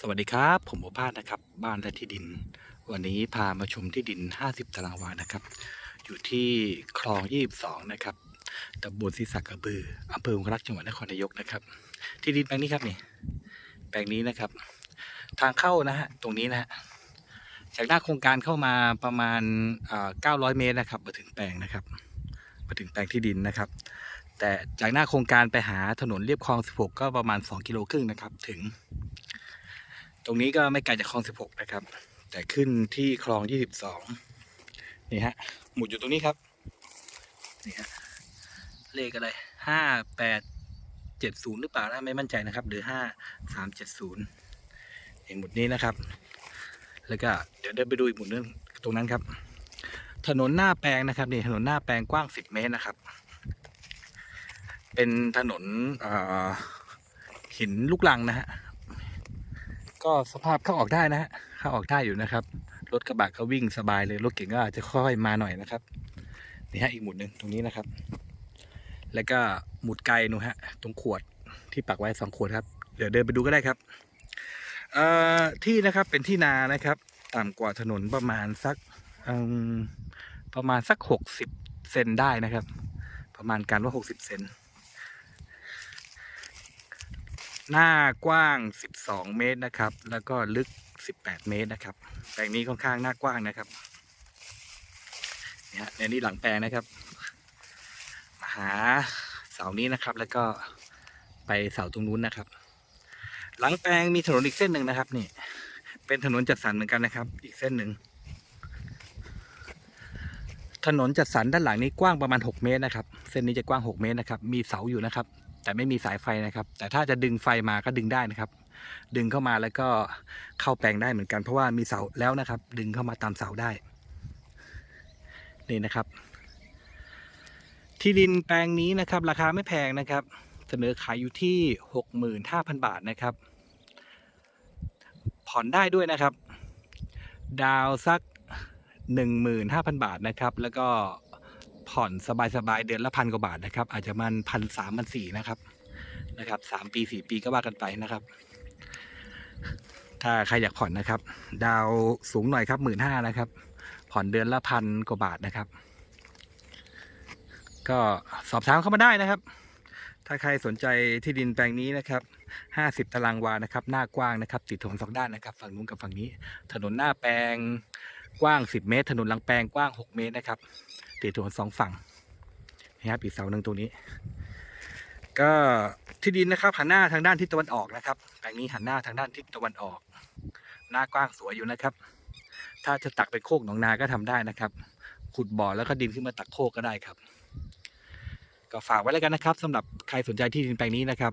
สวัสดีครับ ผมโอภาสนะครับ บ้านและที่ดิน วันนี้พามาชมที่ดิน 50 ตารางวานะครับ อยู่ที่คลอง 22 นะครับตำบลศรีสักกระบืออำเภอองครักษ์จังหวัดนครนายกนะครับ ที่ดินแปลงนี้ครับนี่แปลงนี้นะครับ ทางเข้านะฮะตรงนี้นะฮะจากหน้าโครงการเข้ามาประมาณอ่า900 เมตรนะครับมาถึงแปลงนะครับมาถึงแปลงที่ดินนะครับ แต่จากหน้าโครงการไปหาถนนเรียบคลอง 16 ก็ประมาณ 2 กิโลครึ่งนะครับ ถึง ตรงนี้ก็ไม่ไกลจากคลอง 16 นะครับ แต่ขึ้นที่คลอง 22 นี่ฮะ หมุดอยู่ตรงนี้ครับ นี่ฮะ เลขอะไร 5870 หรือเปล่านะไม่มั่นใจนะครับ หรือ 5370เห็นหมุดนี้นะครับ แล้วก็เดี๋ยวเดินไปดูอีกหมุดนึงตรงนั้นครับ ถนนหน้าแปลงนะครับนี่ถนนหน้าแปลงกว้าง 10 เมตรนะครับ เป็นถนนหินลูกลังนะฮะ ก็สภาพเข้าออกได้นะฮะเข้าออกได้อยู่นะครับ รถกระบะก็วิ่งสบายเลย รถเก่งก็อาจจะค่อยมาหน่อยนะครับนี่ฮะอีกหมุดหนึ่งตรงนี้นะครับ แล้วก็หมุดไกลนูฮะ ตรงขวดที่ปักไว้สองขวดครับ เดี๋ยวเดินไปดูก็ได้ครับเอ่อที่นะครับเป็นที่นานะครับ ต่ำกว่าถนนประมาณสักประมาณสักหกสิบเซนได้นะครับ ประมาณการว่าหกสิบเซน หน้ากว้าง 12 เมตรนะครับ แล้วก็ลึก 18 เมตรนะครับ แปลงนี้ค่อนข้างหน้ากว้างนะครับเนี่ยฮะในนี้หลังแปลงนะครับ มาหาเสานี้นะครับ แล้วก็ไปเสาตรงนู้นนะครับ หลังแปลงมีถนนอีกเส้นหนึ่งนะครับ นี่ เป็นถนนจัดสรรเหมือนกันนะครับ อีกเส้นหนึ่งถนนจัดสรรด้านหลังนี้กว้างประมาณ 6 เมตรนะครับ เส้นนี้จะกว้าง 6 เมตรนะครับ มีเสาอยู่นะครับ แต่ไม่มีสายไฟนะครับ แต่ถ้าจะดึงไฟมาก็ดึงได้นะครับ ดึงเข้ามาแล้วก็เข้าแปลงได้เหมือนกันเพราะว่ามีเสาแล้วนะครับ ดึงเข้ามาตามเสาได้ นี่นะครับ ที่ดินแปลงนี้นะครับ ราคาไม่แพงนะครับ เสนอขายอยู่ที่หกหมื่นห้าพันบาทนะครับ ผ่อนได้ด้วยนะครับ ดาวสักหนึ่งหมื่นห้าพันบาทนะครับ แล้วก็ ผ่อนสบายๆเดือนละพันกว่าบาทนะครับ อาจจะมันพันสามพันสี่นะครับนะครับสามปีสี่ปีก็ว่ากันไปนะครับ ถ้าใครอยากผ่อนนะครับ ดาวสูงหน่อยครับหมื่นห้านะครับ ผ่อนเดือนละพันกว่าบาทนะครับ ก็สอบถามเข้ามาได้นะครับ ถ้าใครสนใจที่ดินแปลงนี้นะครับห้าสิบตารางวานะครับ หน้ากว้างนะครับ ติดถนนสองด้านนะครับ ฝั่งนู้นกับฝั่งนี้ ถนนหน้าแปลง กว้างสิบเมตร ถนนลังแปลงกว้างหกเมตรนะครับ ติดถนนสองฝั่งนี่ครับอีกเสาหนึ่งตรงนี้ ก็ที่ดินนะครับหันหน้าทางด้านทิศตะวันออกนะครับแปลงนี้หันหน้าทางด้านทิศตะวันออก หน้ากว้างสวยอยู่นะครับ ถ้าจะตักไปโคกหนองนาก็ทำได้นะครับ ขุดบ่อแล้วก็ดินขึ้นมาตักโคกก็ได้ครับ ก็ฝากไว้แล้วกันนะครับสำหรับใครสนใจที่ดินแปลงนี้นะครับ